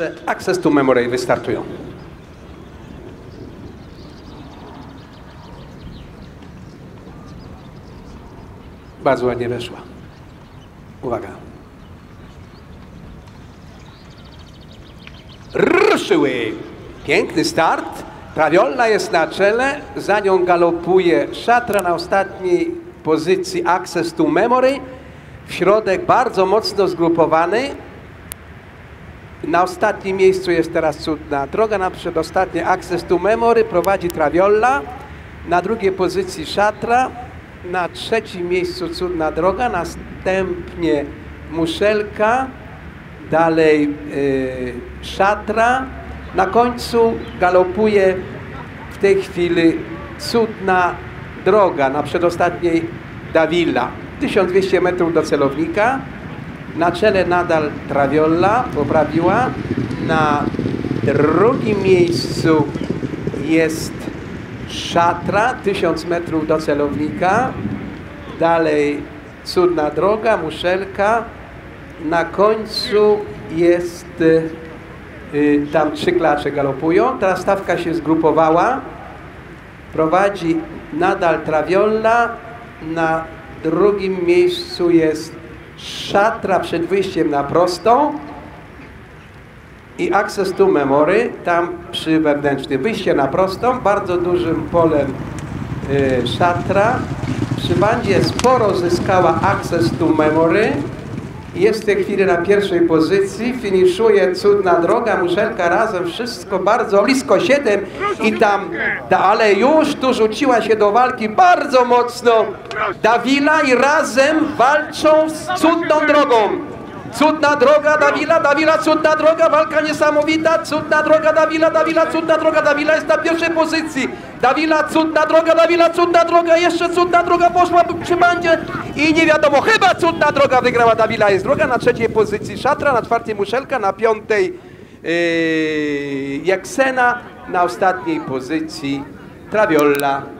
pierwsze Access to Memory wystartują. Bardzo ładnie weszła. Uwaga. Ruszyły! Piękny start. Trawiolla jest na czele, za nią galopuje Szatra na ostatniej pozycji Access to Memory. W środek bardzo mocno zgrupowany. Na ostatnim miejscu jest teraz cudna droga, na przedostatnie Access to Memory prowadzi Traviolla. Na drugiej pozycji Szatra. Na trzecim miejscu cudna droga, następnie Muszelka, dalej y, Szatra. Na końcu galopuje w tej chwili cudna droga, na przedostatniej Davila. 1200 metrów do celownika. Na czele nadal Traviolla poprawiła. Na drugim miejscu jest Szatra, 1000 metrów do celownika. Dalej Cudna Droga, Muszelka. Na końcu jest, y, tam trzy klacze galopują. Teraz stawka się zgrupowała. Prowadzi nadal Traviolla. Na drugim miejscu jest Szatra przed wyjściem na prostą i Access to Memory, tam przy wewnętrznym. Wyjście na prostą, bardzo dużym polem y, Szatra. Przy bandzie sporo zyskała Access to Memory. Jest w tej chwili na pierwszej pozycji, finiszuje cudna droga, muszelka razem, wszystko bardzo blisko 7 i tam, da, ale już tu rzuciła się do walki bardzo mocno Dawila i razem walczą z cudną drogą. Cudna droga Dawila, Dawila, cudna droga, walka niesamowita, cudna droga Dawila, Dawila, cudna droga, Dawila jest na pierwszej pozycji. Dawila, cudna droga, Dawila, cudna droga, jeszcze cudna droga poszła przy bandzie. I nie wiadomo, chyba cudna droga wygrała. Dawila, jest droga na trzeciej pozycji. Szatra, na czwartej Muszelka, na piątej. Yy, Jaksena, na ostatniej pozycji. Traviolla.